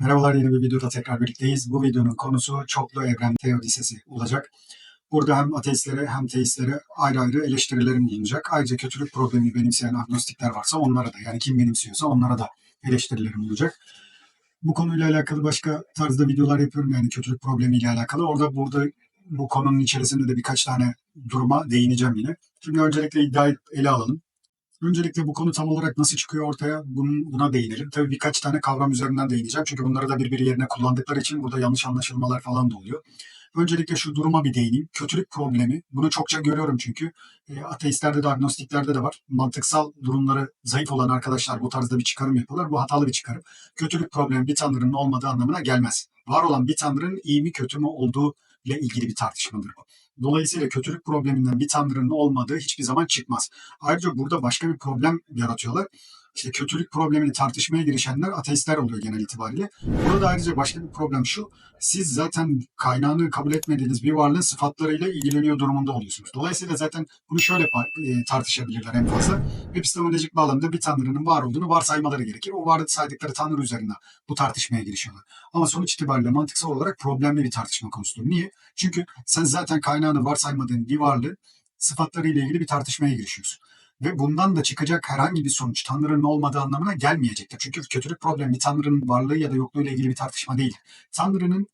Merhabalar yeni bir videoda tekrar birlikteyiz. Bu videonun konusu çoklu evren teodisesi olacak. Burada hem ateistlere hem teistlere ayrı ayrı eleştirilerim bulunacak. Ayrıca kötülük problemi benimseyen agnostikler varsa onlara da yani kim benimsiyorsa onlara da eleştirilerim olacak. Bu konuyla alakalı başka tarzda videolar yapıyorum yani kötülük problemiyle alakalı. Orada burada bu konunun içerisinde de birkaç tane duruma değineceğim yine. Şimdi öncelikle iddiayı ele alalım. Öncelikle bu konu tam olarak nasıl çıkıyor ortaya bunun, buna değinelim. Tabii birkaç tane kavram üzerinden değineceğim. Çünkü bunları da birbiri yerine kullandıkları için burada yanlış anlaşılmalar falan da oluyor. Öncelikle şu duruma bir değineyim. Kötülük problemi. Bunu çokça görüyorum çünkü. E, ateistlerde de agnostiklerde de var. Mantıksal durumları zayıf olan arkadaşlar bu tarzda bir çıkarım yapıyorlar. Bu hatalı bir çıkarım. Kötülük problemi bir tanrının olmadığı anlamına gelmez. Var olan bir tanrının iyi mi kötü mü olduğu ile ilgili bir tartışmadır bu. Dolayısıyla kötülük probleminden bir tanrının olmadığı hiçbir zaman çıkmaz. Ayrıca burada başka bir problem yaratıyorlar. İşte kötülük problemini tartışmaya girişenler ateistler oluyor genel itibariyle. Burada ayrıca başka bir problem şu. Siz zaten kaynağını kabul etmediğiniz bir varlığın sıfatlarıyla ilgileniyor durumunda oluyorsunuz. Dolayısıyla zaten bunu şöyle e, tartışabilirler en fazla. Epistemolojik bağlamda bir tanrının var olduğunu varsaymaları gerekir. O var saydıkları tanrı üzerinden bu tartışmaya girişiyorlar. Ama sonuç itibariyle mantıksal olarak problemli bir tartışma konusudur. Niye? Çünkü sen zaten kaynağını varsaymadığın bir varlığı sıfatlarıyla ilgili bir tartışmaya girişiyorsun ve bundan da çıkacak herhangi bir sonuç Tanrı'nın olmadığı anlamına gelmeyecektir. Çünkü kötülük problemi Tanrı'nın varlığı ya da yokluğu ile ilgili bir tartışma değil. Tanrı'nın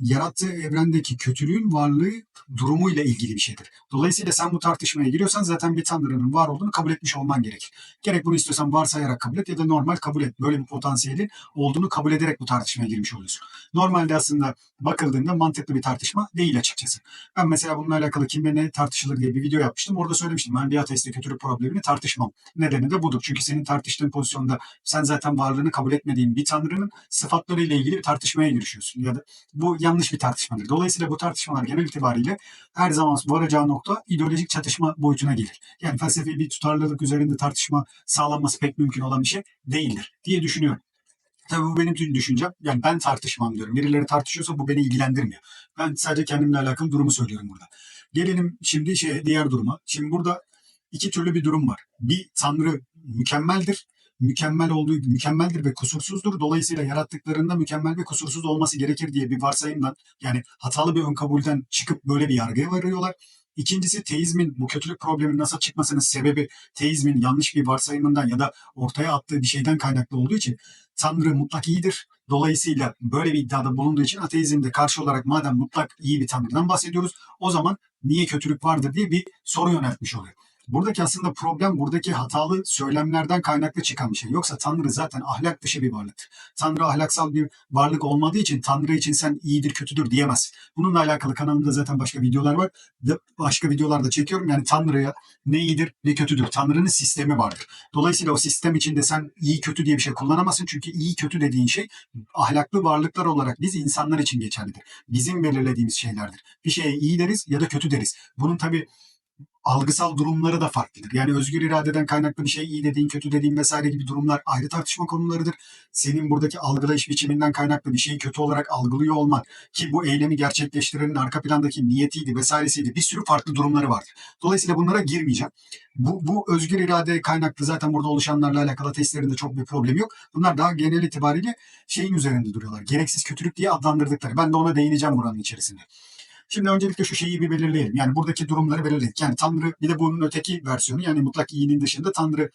yarattığı evrendeki kötülüğün varlığı durumuyla ilgili bir şeydir. Dolayısıyla sen bu tartışmaya giriyorsan zaten bir tanrının var olduğunu kabul etmiş olman gerekir. Gerek bunu istiyorsan varsayarak kabul et ya da normal kabul et. Böyle bir potansiyelin olduğunu kabul ederek bu tartışmaya girmiş oluyorsun. Normalde aslında bakıldığında mantıklı bir tartışma değil açıkçası. Ben mesela bununla alakalı kimle ne tartışılır diye bir video yapmıştım. Orada söylemiştim. Ben bir ateistle kötülük problemini tartışmam. Nedeni de budur. Çünkü senin tartıştığın pozisyonda sen zaten varlığını kabul etmediğin bir tanrının sıfatlarıyla ilgili bir tartışmaya girişiyorsun. Ya da bu yanlış bir tartışmadır. Dolayısıyla bu tartışmalar genel itibariyle her zaman varacağı nokta ideolojik çatışma boyutuna gelir. Yani felsefi bir tutarlılık üzerinde tartışma sağlanması pek mümkün olan bir şey değildir diye düşünüyorum. Tabii bu benim düşüncem. Yani ben tartışmam diyorum. Birileri tartışıyorsa bu beni ilgilendirmiyor. Ben sadece kendimle alakalı durumu söylüyorum burada. Gelelim şimdi şey diğer duruma. Şimdi burada iki türlü bir durum var. Bir tanrı mükemmeldir mükemmel olduğu mükemmeldir ve kusursuzdur. Dolayısıyla yarattıklarında mükemmel ve kusursuz olması gerekir diye bir varsayımdan yani hatalı bir ön kabulden çıkıp böyle bir yargıya varıyorlar. İkincisi teizmin bu kötülük probleminin nasıl çıkmasının sebebi teizmin yanlış bir varsayımından ya da ortaya attığı bir şeyden kaynaklı olduğu için Tanrı mutlak iyidir. Dolayısıyla böyle bir iddiada bulunduğu için ateizmde karşı olarak madem mutlak iyi bir Tanrı'dan bahsediyoruz o zaman niye kötülük vardır diye bir soru yöneltmiş oluyor. Buradaki aslında problem buradaki hatalı söylemlerden kaynaklı çıkan bir şey. Yoksa Tanrı zaten ahlak dışı bir varlıktır. Tanrı ahlaksal bir varlık olmadığı için Tanrı için sen iyidir kötüdür diyemez. Bununla alakalı kanalımda zaten başka videolar var. Başka videolarda çekiyorum. Yani Tanrı'ya ne iyidir ne kötüdür. Tanrı'nın sistemi vardır. Dolayısıyla o sistem içinde sen iyi kötü diye bir şey kullanamazsın. Çünkü iyi kötü dediğin şey ahlaklı varlıklar olarak biz insanlar için geçerlidir. Bizim belirlediğimiz şeylerdir. Bir şeye iyi deriz ya da kötü deriz. Bunun tabii algısal durumları da farklıdır. Yani özgür iradeden kaynaklı bir şey iyi dediğin, kötü dediğin vesaire gibi durumlar ayrı tartışma konularıdır. Senin buradaki algılayış biçiminden kaynaklı bir şeyi kötü olarak algılıyor olman ki bu eylemi gerçekleştirenin arka plandaki niyetiydi vesairesiydi bir sürü farklı durumları vardır. Dolayısıyla bunlara girmeyeceğim. Bu, bu özgür irade kaynaklı zaten burada oluşanlarla alakalı testlerinde çok bir problem yok. Bunlar daha genel itibariyle şeyin üzerinde duruyorlar. Gereksiz kötülük diye adlandırdıkları. Ben de ona değineceğim buranın içerisinde. Şimdi öncelikle şu şeyi bir belirleyelim. Yani buradaki durumları belirledik. Yani Tanrı bir de bunun öteki versiyonu yani mutlak iyinin dışında Tanrı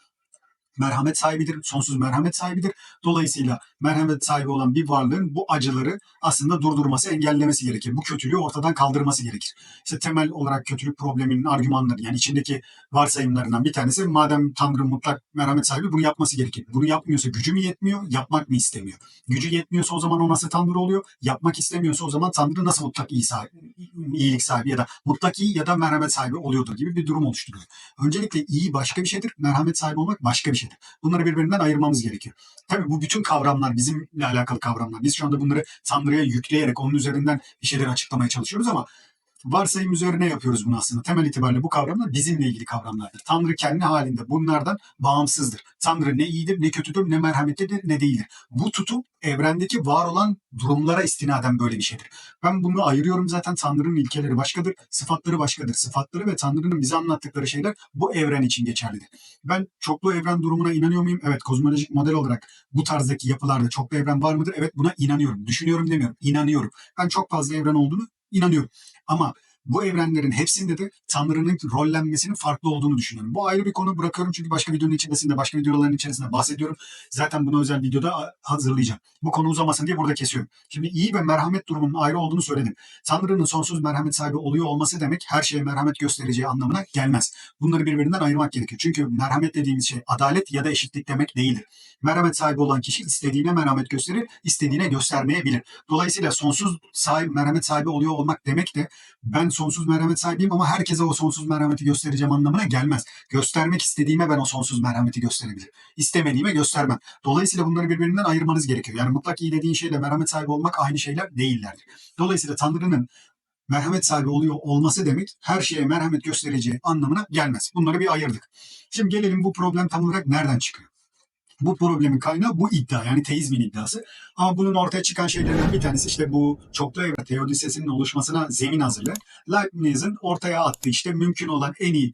merhamet sahibidir, sonsuz merhamet sahibidir. Dolayısıyla merhamet sahibi olan bir varlığın bu acıları aslında durdurması, engellemesi gerekir. Bu kötülüğü ortadan kaldırması gerekir. İşte temel olarak kötülük probleminin argümanları yani içindeki varsayımlarından bir tanesi madem Tanrı mutlak merhamet sahibi bunu yapması gerekir. Bunu yapmıyorsa gücü mü yetmiyor, yapmak mı istemiyor? Gücü yetmiyorsa o zaman o nasıl Tanrı oluyor? Yapmak istemiyorsa o zaman Tanrı nasıl mutlak iyi sahibi, iyilik sahibi ya da mutlak iyi ya da merhamet sahibi oluyordur gibi bir durum oluşturuyor. Öncelikle iyi başka bir şeydir, merhamet sahibi olmak başka bir şeydir. Bunları birbirinden ayırmamız gerekiyor. Tabii bu bütün kavramlar bizimle alakalı kavramlar. Biz şu anda bunları Tanrı'ya yükleyerek onun üzerinden bir şeyler açıklamaya çalışıyoruz ama Varsayım üzerine yapıyoruz bunu aslında. Temel itibariyle bu kavramlar bizimle ilgili kavramlardır. Tanrı kendi halinde bunlardan bağımsızdır. Tanrı ne iyidir, ne kötüdür, ne merhametlidir, ne değildir. Bu tutum evrendeki var olan durumlara istinaden böyle bir şeydir. Ben bunu ayırıyorum zaten Tanrı'nın ilkeleri başkadır, sıfatları başkadır. Sıfatları ve Tanrı'nın bize anlattıkları şeyler bu evren için geçerlidir. Ben çoklu evren durumuna inanıyor muyum? Evet kozmolojik model olarak bu tarzdaki yapılarda çoklu evren var mıdır? Evet buna inanıyorum. Düşünüyorum demiyorum. İnanıyorum. Ben çok fazla evren olduğunu inanıyorum. Ama bu evrenlerin hepsinde de Tanrı'nın rollenmesinin farklı olduğunu düşünüyorum. Bu ayrı bir konu bırakıyorum çünkü başka videonun içerisinde, başka videoların içerisinde bahsediyorum. Zaten bunu özel videoda hazırlayacağım. Bu konu uzamasın diye burada kesiyorum. Şimdi iyi ve merhamet durumunun ayrı olduğunu söyledim. Tanrı'nın sonsuz merhamet sahibi oluyor olması demek her şeye merhamet göstereceği anlamına gelmez. Bunları birbirinden ayırmak gerekiyor. Çünkü merhamet dediğimiz şey adalet ya da eşitlik demek değildir. Merhamet sahibi olan kişi istediğine merhamet gösterir, istediğine göstermeyebilir. Dolayısıyla sonsuz sahibi, merhamet sahibi oluyor olmak demek de ben sonsuz merhamet sahibiyim ama herkese o sonsuz merhameti göstereceğim anlamına gelmez. Göstermek istediğime ben o sonsuz merhameti gösterebilirim. İstemediğime göstermem. Dolayısıyla bunları birbirinden ayırmanız gerekiyor. Yani mutlak iyi dediğin şeyle merhamet sahibi olmak aynı şeyler değillerdir. Dolayısıyla Tanrı'nın merhamet sahibi oluyor olması demek her şeye merhamet göstereceği anlamına gelmez. Bunları bir ayırdık. Şimdi gelelim bu problem tam olarak nereden çıkıyor? Bu problemin kaynağı bu iddia yani teizmin iddiası. Ama bunun ortaya çıkan şeylerden bir tanesi işte bu çoklu evren teodisesinin oluşmasına zemin hazırlayan Leibniz'in ortaya attığı işte mümkün olan en iyi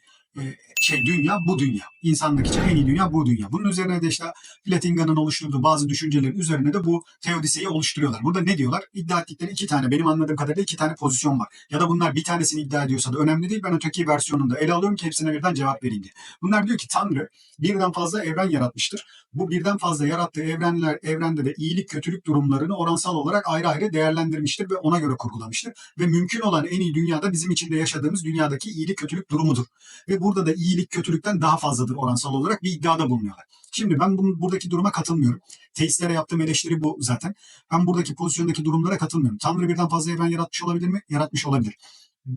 şey dünya bu dünya. İnsanlık için en iyi dünya bu dünya. Bunun üzerine de işte Platinga'nın oluşturduğu bazı düşüncelerin üzerine de bu teodiseyi oluşturuyorlar. Burada ne diyorlar? İddia ettikleri iki tane benim anladığım kadarıyla iki tane pozisyon var. Ya da bunlar bir tanesini iddia ediyorsa da önemli değil. Ben öteki versiyonunu da ele alıyorum ki hepsine birden cevap vereyim diye. Bunlar diyor ki Tanrı birden fazla evren yaratmıştır. Bu birden fazla yarattığı evrenler evrende de iyilik kötülük durumlarını oransal olarak ayrı ayrı değerlendirmiştir ve ona göre kurgulamıştır. Ve mümkün olan en iyi dünyada bizim içinde yaşadığımız dünyadaki iyilik kötülük durumudur. Ve burada da iyilik kötülükten daha fazladır oransal olarak bir iddiada bulunuyorlar. Şimdi ben bunun, buradaki duruma katılmıyorum. Teistlere yaptığım eleştiri bu zaten. Ben buradaki pozisyondaki durumlara katılmıyorum. Tanrı birden fazla evren yaratmış olabilir mi? Yaratmış olabilir.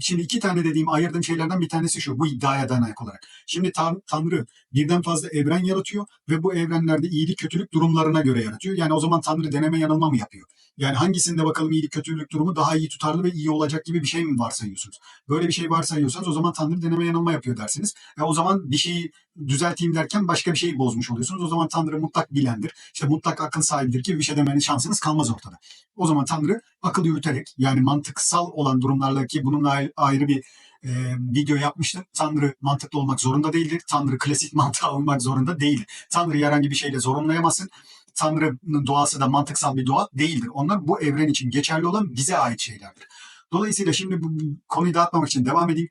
Şimdi iki tane dediğim ayırdığım şeylerden bir tanesi şu. Bu iddiaya dayanak olarak. Şimdi Tan Tanrı birden fazla evren yaratıyor ve bu evrenlerde iyilik kötülük durumlarına göre yaratıyor. Yani o zaman Tanrı deneme yanılma mı yapıyor? Yani hangisinde bakalım iyilik kötülük durumu daha iyi tutarlı ve iyi olacak gibi bir şey mi varsayıyorsunuz? Böyle bir şey varsayıyorsanız o zaman Tanrı deneme yanılma yapıyor dersiniz. E o zaman bir şeyi düzelteyim derken başka bir şeyi bozmuş oluyorsunuz. O zaman Tanrı mutlak bilendir. İşte mutlak akıl sahibidir ki bir şey demenin şansınız kalmaz ortada. O zaman Tanrı akıl yürüterek yani mantıksal olan durumlarla ki bununla ayrı bir e, video yapmıştım. Tanrı mantıklı olmak zorunda değildir. Tanrı klasik mantığa uymak zorunda değil. Tanrı herhangi bir şeyle zorunlayamazsın. Tanrı'nın doğası da mantıksal bir doğa değildir. Onlar bu evren için geçerli olan bize ait şeylerdir. Dolayısıyla şimdi bu konuyu dağıtmamak için devam edeyim.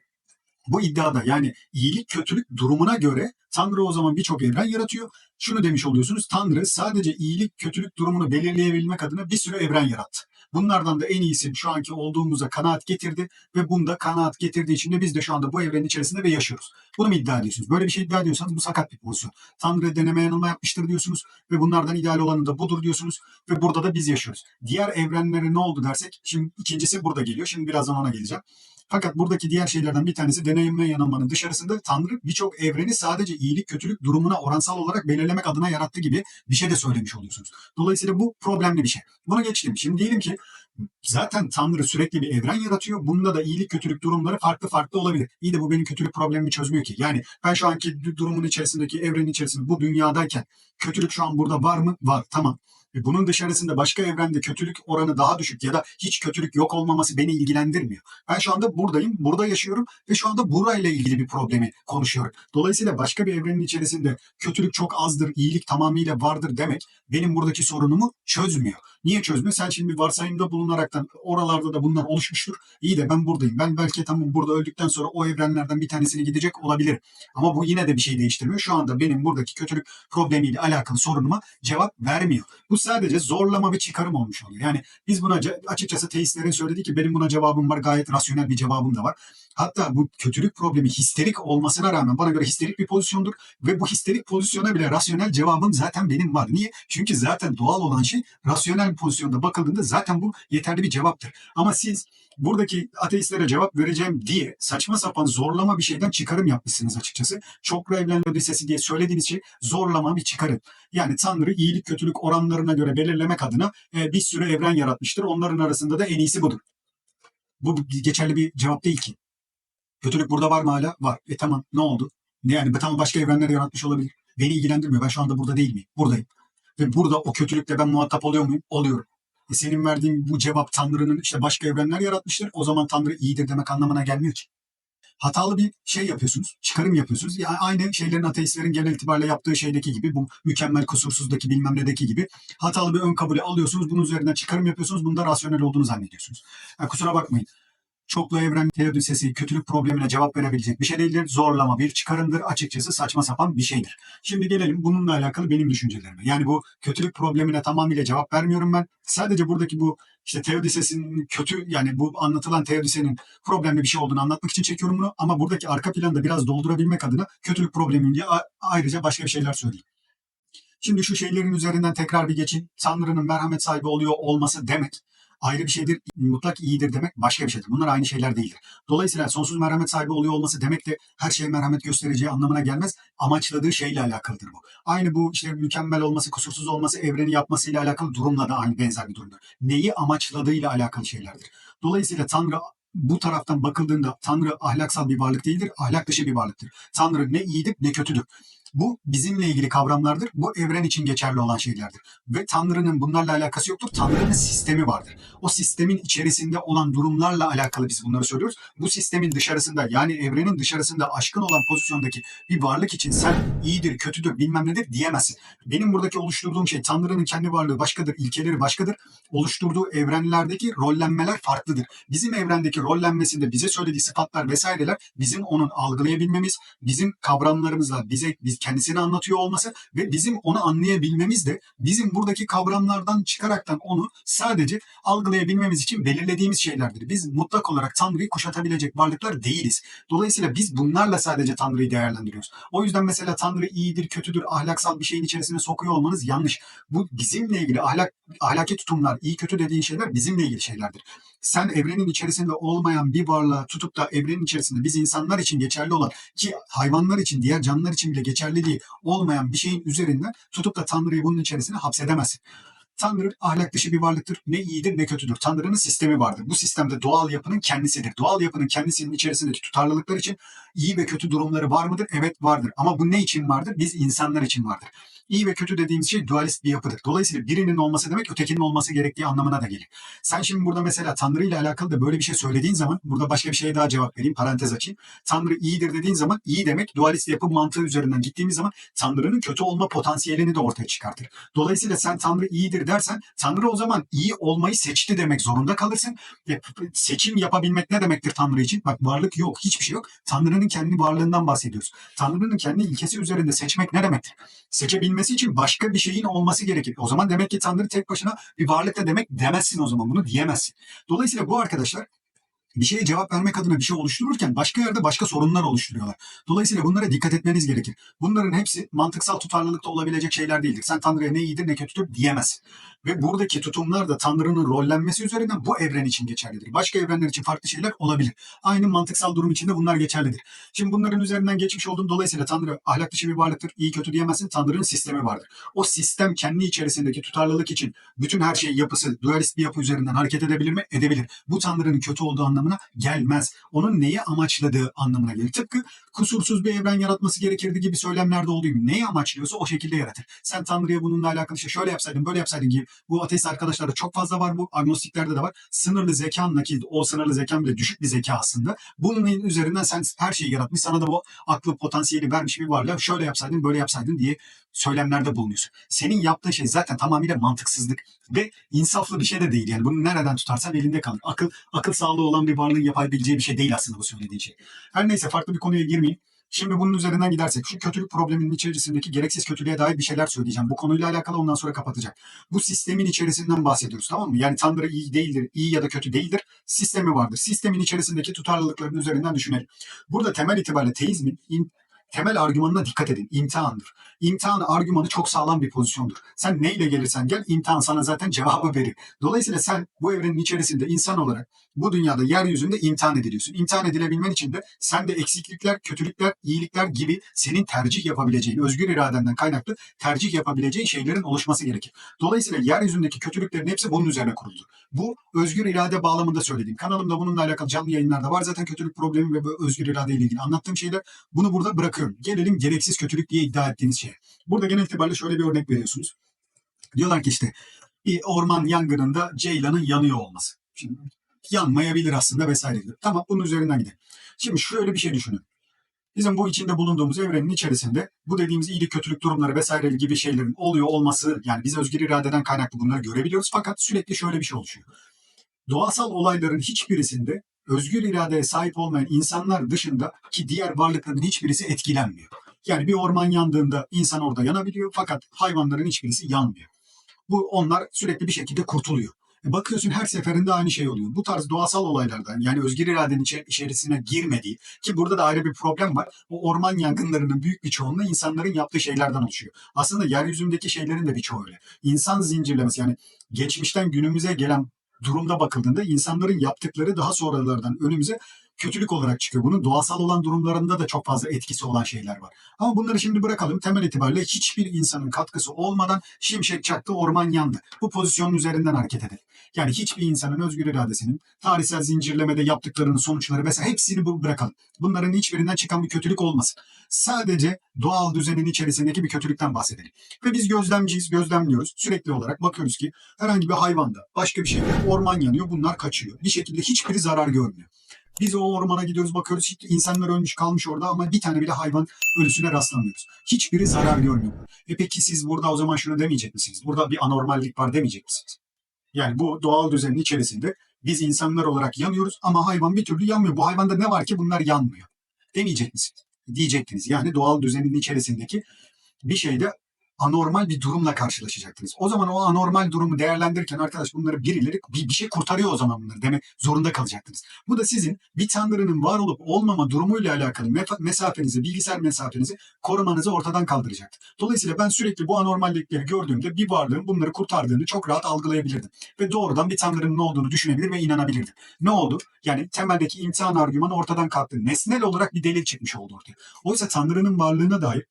Bu iddiada yani iyilik kötülük durumuna göre Tanrı o zaman birçok evren yaratıyor. Şunu demiş oluyorsunuz. Tanrı sadece iyilik kötülük durumunu belirleyebilmek adına bir sürü evren yarattı. Bunlardan da en iyisi şu anki olduğumuza kanaat getirdi ve bunda kanaat getirdiği için de biz de şu anda bu evrenin içerisinde ve yaşıyoruz. Bunu mu iddia ediyorsunuz? Böyle bir şey iddia ediyorsanız bu sakat bir pozisyon. Tanrı deneme yanılma yapmıştır diyorsunuz ve bunlardan ideal olanı da budur diyorsunuz ve burada da biz yaşıyoruz. Diğer evrenlere ne oldu dersek şimdi ikincisi burada geliyor. Şimdi birazdan ona geleceğim. Fakat buradaki diğer şeylerden bir tanesi deneyim ve yanılmanın dışarısında Tanrı birçok evreni sadece iyilik kötülük durumuna oransal olarak belirlemek adına yarattı gibi bir şey de söylemiş oluyorsunuz. Dolayısıyla bu problemli bir şey. Bunu geçtim. Şimdi diyelim ki zaten Tanrı sürekli bir evren yaratıyor. Bunda da iyilik kötülük durumları farklı farklı olabilir. İyi de bu benim kötülük problemimi çözmüyor ki. Yani ben şu anki durumun içerisindeki evrenin içerisinde bu dünyadayken kötülük şu an burada var mı? Var. Tamam. Bunun dışarısında başka evrende kötülük oranı daha düşük ya da hiç kötülük yok olmaması beni ilgilendirmiyor. Ben şu anda buradayım, burada yaşıyorum ve şu anda burayla ilgili bir problemi konuşuyorum. Dolayısıyla başka bir evrenin içerisinde kötülük çok azdır, iyilik tamamıyla vardır demek benim buradaki sorunumu çözmüyor. Niye çözmüyor? Sen şimdi varsayımda bulunaraktan oralarda da bunlar oluşmuştur. İyi de ben buradayım. Ben belki tamam burada öldükten sonra o evrenlerden bir tanesine gidecek olabilirim. Ama bu yine de bir şey değiştirmiyor. Şu anda benim buradaki kötülük problemiyle alakalı sorunuma cevap vermiyor. Bu sadece zorlama bir çıkarım olmuş oluyor. Yani biz buna açıkçası teistlerin söylediği ki benim buna cevabım var. Gayet rasyonel bir cevabım da var. Hatta bu kötülük problemi histerik olmasına rağmen bana göre histerik bir pozisyondur ve bu histerik pozisyona bile rasyonel cevabım zaten benim var. Niye? Çünkü zaten doğal olan şey rasyonel pozisyonda bakıldığında zaten bu yeterli bir cevaptır. Ama siz buradaki ateistlere cevap vereceğim diye saçma sapan zorlama bir şeyden çıkarım yapmışsınız açıkçası. Çoklu evren ödesesi diye söylediğiniz şey zorlama bir çıkarım. Yani Tanrı iyilik kötülük oranlarına göre belirlemek adına bir sürü evren yaratmıştır. Onların arasında da en iyisi budur. Bu geçerli bir cevap değil ki. Kötülük burada var mı hala? Var. E tamam ne oldu? Ne yani tamam başka evrenler yaratmış olabilir. Beni ilgilendirmiyor. Ben şu anda burada değil miyim? Buradayım. Ve burada o kötülükle ben muhatap oluyor muyum? Oluyorum. E senin verdiğin bu cevap Tanrı'nın işte başka evrenler yaratmıştır. O zaman Tanrı iyidir demek anlamına gelmiyor ki. Hatalı bir şey yapıyorsunuz, çıkarım yapıyorsunuz. Yani aynı şeylerin ateistlerin genel itibariyle yaptığı şeydeki gibi, bu mükemmel kusursuzdaki bilmem nedeki gibi hatalı bir ön kabulü alıyorsunuz. Bunun üzerinden çıkarım yapıyorsunuz. Bunda rasyonel olduğunu zannediyorsunuz. Yani kusura bakmayın. Çoklu evren teodisesi kötülük problemine cevap verebilecek bir şey değildir. Zorlama bir çıkarımdır. Açıkçası saçma sapan bir şeydir. Şimdi gelelim bununla alakalı benim düşüncelerime. Yani bu kötülük problemine tamamıyla cevap vermiyorum ben. Sadece buradaki bu işte teodisesinin kötü yani bu anlatılan teodisenin problemli bir şey olduğunu anlatmak için çekiyorum bunu. Ama buradaki arka planı da biraz doldurabilmek adına kötülük problemi diye ayrıca başka bir şeyler söyleyeyim. Şimdi şu şeylerin üzerinden tekrar bir geçin. Tanrı'nın merhamet sahibi oluyor olması demek ayrı bir şeydir. Mutlak iyidir demek başka bir şeydir. Bunlar aynı şeyler değildir. Dolayısıyla sonsuz merhamet sahibi oluyor olması demek de her şeye merhamet göstereceği anlamına gelmez. Amaçladığı şeyle alakalıdır bu. Aynı bu işte mükemmel olması, kusursuz olması, evreni yapmasıyla alakalı durumla da aynı benzer bir durumdur. Neyi amaçladığıyla alakalı şeylerdir. Dolayısıyla Tanrı bu taraftan bakıldığında Tanrı ahlaksal bir varlık değildir, ahlak dışı bir varlıktır. Tanrı ne iyidir ne kötüdür. Bu bizimle ilgili kavramlardır. Bu evren için geçerli olan şeylerdir. Ve Tanrı'nın bunlarla alakası yoktur. Tanrı'nın sistemi vardır. O sistemin içerisinde olan durumlarla alakalı biz bunları söylüyoruz. Bu sistemin dışarısında yani evrenin dışarısında aşkın olan pozisyondaki bir varlık için sen iyidir, kötüdür, bilmem nedir diyemezsin. Benim buradaki oluşturduğum şey Tanrı'nın kendi varlığı başkadır, ilkeleri başkadır. Oluşturduğu evrenlerdeki rollenmeler farklıdır. Bizim evrendeki rollenmesinde bize söylediği sıfatlar vesaireler bizim onun algılayabilmemiz, bizim kavramlarımızla bize biz kendisini anlatıyor olması ve bizim onu anlayabilmemiz de bizim buradaki kavramlardan çıkaraktan onu sadece algılayabilmemiz için belirlediğimiz şeylerdir. Biz mutlak olarak Tanrı'yı kuşatabilecek varlıklar değiliz. Dolayısıyla biz bunlarla sadece Tanrı'yı değerlendiriyoruz. O yüzden mesela Tanrı iyidir, kötüdür, ahlaksal bir şeyin içerisine sokuyor olmanız yanlış. Bu bizimle ilgili ahlak, ahlaki tutumlar, iyi kötü dediğin şeyler bizimle ilgili şeylerdir. Sen evrenin içerisinde olmayan bir varlığa tutup da evrenin içerisinde biz insanlar için geçerli olan ki hayvanlar için, diğer canlılar için bile geçerli değil olmayan bir şeyin üzerinden tutup da Tanrı'yı bunun içerisine hapsedemezsin. Tanrı ahlak dışı bir varlıktır. Ne iyidir ne kötüdür. Tanrı'nın sistemi vardır. Bu sistemde doğal yapının kendisidir. Doğal yapının kendisinin içerisindeki tutarlılıklar için iyi ve kötü durumları var mıdır? Evet vardır. Ama bu ne için vardır? Biz insanlar için vardır. İyi ve kötü dediğimiz şey dualist bir yapıdır. Dolayısıyla birinin olması demek ötekinin olması gerektiği anlamına da gelir. Sen şimdi burada mesela Tanrı ile alakalı da böyle bir şey söylediğin zaman burada başka bir şeye daha cevap vereyim. Parantez açayım. Tanrı iyidir dediğin zaman iyi demek dualist yapı mantığı üzerinden gittiğimiz zaman Tanrı'nın kötü olma potansiyelini de ortaya çıkartır. Dolayısıyla sen Tanrı iyidir dersen Tanrı o zaman iyi olmayı seçti demek zorunda kalırsın. Ve seçim yapabilmek ne demektir Tanrı için? Bak varlık yok, hiçbir şey yok. Tanrı'nın kendi varlığından bahsediyoruz. Tanrı'nın kendi ilkesi üzerinde seçmek ne demektir? Seçebilmesi için başka bir şeyin olması gerekir. O zaman demek ki Tanrı tek başına bir varlık da demek demezsin o zaman. Bunu diyemezsin. Dolayısıyla bu arkadaşlar bir şeye cevap vermek adına bir şey oluştururken başka yerde başka sorunlar oluşturuyorlar. Dolayısıyla bunlara dikkat etmeniz gerekir. Bunların hepsi mantıksal tutarlılıkta olabilecek şeyler değildir. Sen Tanrı'ya ne iyidir ne kötüdür diyemezsin. Ve buradaki tutumlar da Tanrı'nın rollenmesi üzerinden bu evren için geçerlidir. Başka evrenler için farklı şeyler olabilir. Aynı mantıksal durum içinde bunlar geçerlidir. Şimdi bunların üzerinden geçmiş olduğum dolayısıyla Tanrı ahlak dışı bir varlıktır. iyi kötü diyemezsin. Tanrı'nın sistemi vardır. O sistem kendi içerisindeki tutarlılık için bütün her şey yapısı, dualist bir yapı üzerinden hareket edebilir mi? Edebilir. Bu Tanrı'nın kötü olduğu anlamına gelmez. Onun neyi amaçladığı anlamına gelir. Tıpkı kusursuz bir evren yaratması gerekirdi gibi söylemlerde olduğu gibi neyi amaçlıyorsa o şekilde yaratır. Sen Tanrı'ya bununla alakalı işte şöyle yapsaydın, böyle yapsaydın gibi bu ateist arkadaşlarda çok fazla var bu. Agnostiklerde de var. Sınırlı zekanla ki o sınırlı zekan bile düşük bir zeka aslında. Bunun üzerinden sen her şeyi yaratmış. Sana da bu aklı potansiyeli vermiş bir varlığa şöyle yapsaydın, böyle yapsaydın diye söylemlerde bulunuyorsun. Senin yaptığın şey zaten tamamıyla mantıksızlık ve insaflı bir şey de değil. Yani bunu nereden tutarsan elinde kalır. Akıl akıl sağlığı olan bir varlığın yapabileceği bir şey değil aslında bu söylediğin şey. Her neyse farklı bir konuya girmeyeyim. Şimdi bunun üzerinden gidersek şu kötülük probleminin içerisindeki gereksiz kötülüğe dair bir şeyler söyleyeceğim. Bu konuyla alakalı ondan sonra kapatacak. Bu sistemin içerisinden bahsediyoruz tamam mı? Yani Tanrı iyi değildir, iyi ya da kötü değildir. Sistemi vardır. Sistemin içerisindeki tutarlılıkların üzerinden düşünelim. Burada temel itibariyle teizmin in- temel argümanına dikkat edin. İmtihandır. İmtihan argümanı çok sağlam bir pozisyondur. Sen neyle gelirsen gel imtihan sana zaten cevabı verir. Dolayısıyla sen bu evrenin içerisinde insan olarak bu dünyada yeryüzünde imtihan ediliyorsun. İmtihan edilebilmen için de sende eksiklikler, kötülükler, iyilikler gibi senin tercih yapabileceğin, özgür iradenden kaynaklı tercih yapabileceğin şeylerin oluşması gerekir. Dolayısıyla yeryüzündeki kötülüklerin hepsi bunun üzerine kuruldu. Bu özgür irade bağlamında söylediğim. Kanalımda bununla alakalı canlı yayınlarda var zaten kötülük problemi ve özgür irade ile ilgili anlattığım şeyler. Bunu burada bırakıyorum. Gelelim gereksiz kötülük diye iddia ettiğiniz şeye. Burada genel itibariyle şöyle bir örnek veriyorsunuz. Diyorlar ki işte bir orman yangınında ceylanın yanıyor olması. Şimdi yanmayabilir aslında vesaire. gibi. Tamam bunun üzerinden gidelim. Şimdi şöyle bir şey düşünün. Bizim bu içinde bulunduğumuz evrenin içerisinde bu dediğimiz iyilik kötülük durumları vesaire gibi şeylerin oluyor olması yani biz özgür iradeden kaynaklı bunları görebiliyoruz fakat sürekli şöyle bir şey oluşuyor. Doğasal olayların hiçbirisinde özgür iradeye sahip olmayan insanlar dışında ki diğer varlıkların hiçbirisi etkilenmiyor. Yani bir orman yandığında insan orada yanabiliyor fakat hayvanların hiçbirisi yanmıyor. Bu onlar sürekli bir şekilde kurtuluyor. E Bakıyorsun her seferinde aynı şey oluyor. Bu tarz doğasal olaylardan yani özgür iradenin içe- içerisine girmediği ki burada da ayrı bir problem var. O orman yangınlarının büyük bir çoğunluğu insanların yaptığı şeylerden oluşuyor. Aslında yeryüzündeki şeylerin de birçoğu öyle. İnsan zincirlemesi yani geçmişten günümüze gelen durumda bakıldığında insanların yaptıkları daha sonralardan önümüze kötülük olarak çıkıyor. Bunun doğasal olan durumlarında da çok fazla etkisi olan şeyler var. Ama bunları şimdi bırakalım. Temel itibariyle hiçbir insanın katkısı olmadan şimşek çaktı, orman yandı. Bu pozisyonun üzerinden hareket edelim. Yani hiçbir insanın özgür iradesinin tarihsel zincirlemede yaptıklarının sonuçları vesaire hepsini bu bırakalım. Bunların hiçbirinden çıkan bir kötülük olmasın. Sadece doğal düzenin içerisindeki bir kötülükten bahsedelim. Ve biz gözlemciyiz, gözlemliyoruz. Sürekli olarak bakıyoruz ki herhangi bir hayvanda, başka bir şeyde orman yanıyor, bunlar kaçıyor. Bir şekilde hiçbiri zarar görmüyor. Biz o ormana gidiyoruz bakıyoruz hiç insanlar ölmüş kalmış orada ama bir tane bile hayvan ölüsüne rastlamıyoruz. Hiçbiri zarar görmüyor. E peki siz burada o zaman şunu demeyecek misiniz? Burada bir anormallik var demeyecek misiniz? Yani bu doğal düzenin içerisinde biz insanlar olarak yanıyoruz ama hayvan bir türlü yanmıyor. Bu hayvanda ne var ki bunlar yanmıyor? Demeyecek misiniz? Diyecektiniz. Yani doğal düzenin içerisindeki bir şeyde anormal bir durumla karşılaşacaktınız. O zaman o anormal durumu değerlendirirken arkadaş bunları birileri bir, bir şey kurtarıyor o zaman bunları demek zorunda kalacaktınız. Bu da sizin bir tanrının var olup olmama durumuyla alakalı mesafenizi, bilgisayar mesafenizi korumanızı ortadan kaldıracaktı. Dolayısıyla ben sürekli bu anormallikleri gördüğümde bir varlığın bunları kurtardığını çok rahat algılayabilirdim. Ve doğrudan bir tanrının ne olduğunu düşünebilir ve inanabilirdim. Ne oldu? Yani temeldeki imtihan argümanı ortadan kalktı. Nesnel olarak bir delil çıkmış oldu ortaya. Oysa tanrının varlığına dair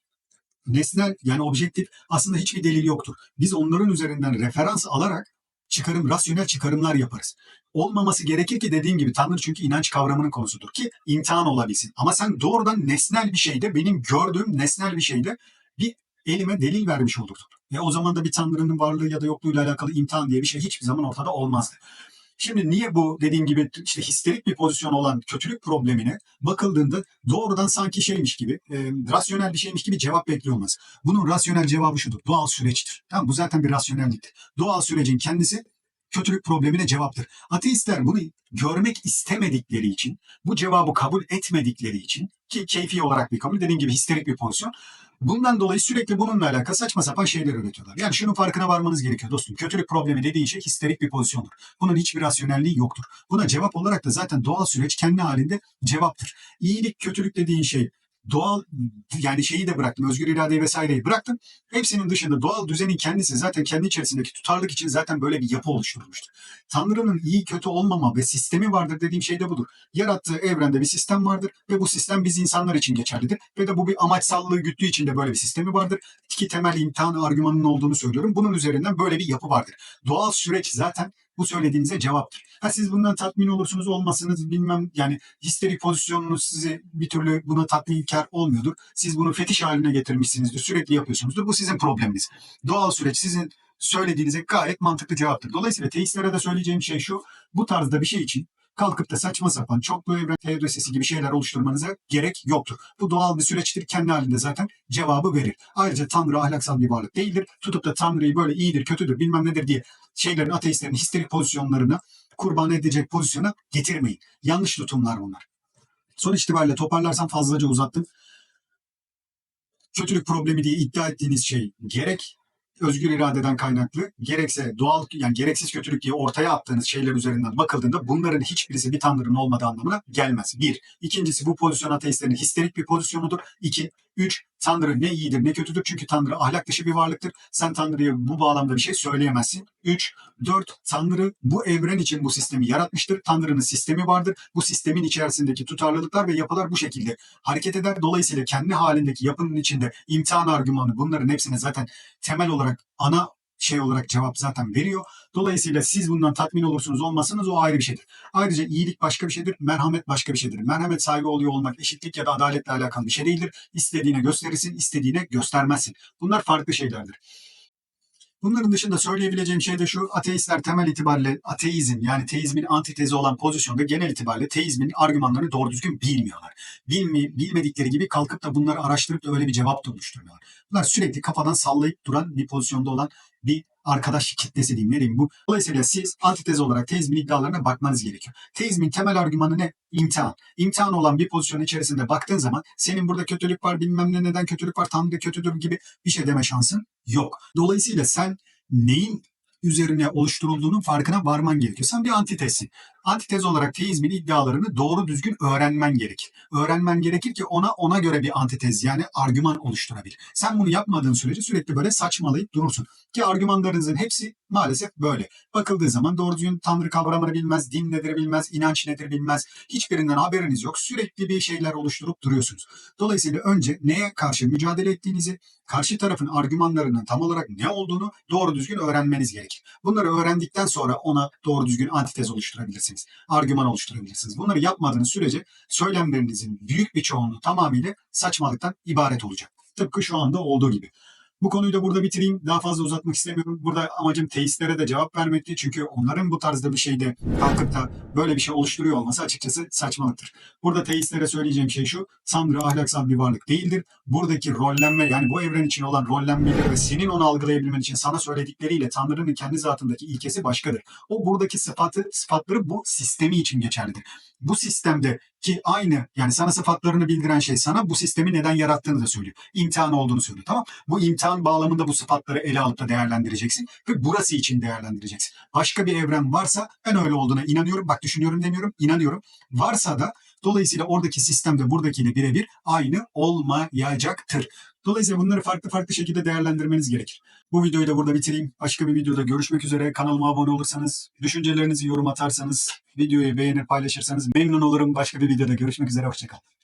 nesnel yani objektif aslında hiçbir delil yoktur. Biz onların üzerinden referans alarak çıkarım, rasyonel çıkarımlar yaparız. Olmaması gerekir ki dediğim gibi Tanrı çünkü inanç kavramının konusudur ki imtihan olabilsin. Ama sen doğrudan nesnel bir şeyde benim gördüğüm nesnel bir şeyde bir elime delil vermiş olurdun. Ve o zaman da bir Tanrı'nın varlığı ya da yokluğuyla alakalı imtihan diye bir şey hiçbir zaman ortada olmazdı. Şimdi niye bu dediğim gibi işte histerik bir pozisyon olan kötülük problemine bakıldığında doğrudan sanki şeymiş gibi, e, rasyonel bir şeymiş gibi cevap bekliyor. Bunun rasyonel cevabı şudur. Doğal süreçtir. Tamam bu zaten bir rasyonelliktir. Doğal sürecin kendisi kötülük problemine cevaptır. Ateistler bunu görmek istemedikleri için, bu cevabı kabul etmedikleri için ki keyfi olarak bir kabul dediğim gibi histerik bir pozisyon. Bundan dolayı sürekli bununla alakalı saçma sapan şeyler üretiyorlar. Yani şunun farkına varmanız gerekiyor dostum. Kötülük problemi dediğin şey histerik bir pozisyondur. Bunun hiçbir rasyonelliği yoktur. Buna cevap olarak da zaten doğal süreç kendi halinde cevaptır. İyilik, kötülük dediğin şey doğal yani şeyi de bıraktım. Özgür iradeyi vesaireyi bıraktım. Hepsinin dışında doğal düzenin kendisi zaten kendi içerisindeki tutarlık için zaten böyle bir yapı oluşturmuştur. Tanrı'nın iyi kötü olmama ve sistemi vardır dediğim şey de budur. Yarattığı evrende bir sistem vardır ve bu sistem biz insanlar için geçerlidir. Ve de bu bir amaçsallığı güttüğü için de böyle bir sistemi vardır. İki temel imtihan argümanının olduğunu söylüyorum. Bunun üzerinden böyle bir yapı vardır. Doğal süreç zaten bu söylediğinize cevaptır. Ha siz bundan tatmin olursunuz olmasınız bilmem yani histerik pozisyonunuz sizi bir türlü buna tatminkar olmuyordur. Siz bunu fetiş haline getirmişsinizdir. Sürekli yapıyorsunuzdur. Bu sizin probleminiz. Doğal süreç sizin söylediğinize gayet mantıklı cevaptır. Dolayısıyla teistlere de söyleyeceğim şey şu. Bu tarzda bir şey için kalkıp da saçma sapan çoklu evren teorisisi gibi şeyler oluşturmanıza gerek yoktur. Bu doğal bir süreçtir. Kendi halinde zaten cevabı verir. Ayrıca Tanrı ahlaksal bir varlık değildir. Tutup da Tanrı'yı böyle iyidir, kötüdür, bilmem nedir diye şeylerin, ateistlerin histerik pozisyonlarına kurban edecek pozisyona getirmeyin. Yanlış tutumlar bunlar. Sonuç itibariyle toparlarsam fazlaca uzattım. Kötülük problemi diye iddia ettiğiniz şey gerek özgür iradeden kaynaklı gerekse doğal yani gereksiz kötülük diye ortaya attığınız şeyler üzerinden bakıldığında bunların hiçbirisi bir tanrının olmadığı anlamına gelmez. Bir. İkincisi bu pozisyon ateistlerin histerik bir pozisyonudur. İki. Üç. Tanrı ne iyidir ne kötüdür. Çünkü Tanrı ahlak dışı bir varlıktır. Sen Tanrı'ya bu bağlamda bir şey söyleyemezsin. Üç. Dört. Tanrı bu evren için bu sistemi yaratmıştır. Tanrı'nın sistemi vardır. Bu sistemin içerisindeki tutarlılıklar ve yapılar bu şekilde hareket eder. Dolayısıyla kendi halindeki yapının içinde imtihan argümanı bunların hepsine zaten temel olarak ana şey olarak cevap zaten veriyor. Dolayısıyla siz bundan tatmin olursunuz olmazsınız o ayrı bir şeydir. Ayrıca iyilik başka bir şeydir, merhamet başka bir şeydir. Merhamet saygı oluyor olmak eşitlik ya da adaletle alakalı bir şey değildir. İstediğine gösterirsin, istediğine göstermezsin. Bunlar farklı şeylerdir. Bunların dışında söyleyebileceğim şey de şu, ateistler temel itibariyle ateizm yani teizmin antitezi olan pozisyonda genel itibariyle teizmin argümanlarını doğru düzgün bilmiyorlar. Bilmi, bilmedikleri gibi kalkıp da bunları araştırıp da öyle bir cevap da oluşturmuyorlar. Bunlar sürekli kafadan sallayıp duran bir pozisyonda olan bir arkadaş kitlesi diyeyim ne diyeyim bu. Dolayısıyla siz antitez olarak teizmin iddialarına bakmanız gerekiyor. Teizmin temel argümanı ne? İmtihan. İmtihan olan bir pozisyon içerisinde baktığın zaman senin burada kötülük var bilmem ne neden kötülük var Tanrı kötüdür gibi bir şey deme şansın yok. Dolayısıyla sen neyin üzerine oluşturulduğunun farkına varman gerekiyor. Sen bir antitezsin. Antitez olarak teizmin iddialarını doğru düzgün öğrenmen gerekir. Öğrenmen gerekir ki ona ona göre bir antitez yani argüman oluşturabilir. Sen bunu yapmadığın sürece sürekli böyle saçmalayıp durursun. Ki argümanlarınızın hepsi maalesef böyle. Bakıldığı zaman doğru düzgün tanrı kavramını bilmez, din nedir bilmez, inanç nedir bilmez. Hiçbirinden haberiniz yok. Sürekli bir şeyler oluşturup duruyorsunuz. Dolayısıyla önce neye karşı mücadele ettiğinizi, karşı tarafın argümanlarının tam olarak ne olduğunu doğru düzgün öğrenmeniz gerekir. Bunları öğrendikten sonra ona doğru düzgün antitez oluşturabilirsiniz. Argüman oluşturabilirsiniz. Bunları yapmadığınız sürece söylemlerinizin büyük bir çoğunluğu tamamıyla saçmalıktan ibaret olacak. Tıpkı şu anda olduğu gibi. Bu konuyu da burada bitireyim. Daha fazla uzatmak istemiyorum. Burada amacım teistlere de cevap vermekti. Çünkü onların bu tarzda bir şeyde kalkıp da böyle bir şey oluşturuyor olması açıkçası saçmalıktır. Burada teistlere söyleyeceğim şey şu. Tanrı ahlaksal bir varlık değildir. Buradaki rollenme yani bu evren için olan rollenmeleri ve senin onu algılayabilmen için sana söyledikleriyle Tanrı'nın kendi zatındaki ilkesi başkadır. O buradaki sıfatı, sıfatları bu sistemi için geçerlidir. Bu sistemde ki aynı yani sana sıfatlarını bildiren şey sana bu sistemi neden yarattığını da söylüyor. İmtihan olduğunu söylüyor tamam. Bu imtihan bağlamında bu sıfatları ele alıp da değerlendireceksin ve burası için değerlendireceksin. Başka bir evren varsa ben öyle olduğuna inanıyorum. Bak düşünüyorum demiyorum inanıyorum. Varsa da dolayısıyla oradaki sistemde buradakiyle birebir aynı olmayacaktır. Dolayısıyla bunları farklı farklı şekilde değerlendirmeniz gerekir. Bu videoyu da burada bitireyim. Başka bir videoda görüşmek üzere. Kanalıma abone olursanız, düşüncelerinizi yorum atarsanız, videoyu beğenir paylaşırsanız memnun olurum. Başka bir videoda görüşmek üzere. Hoşçakalın.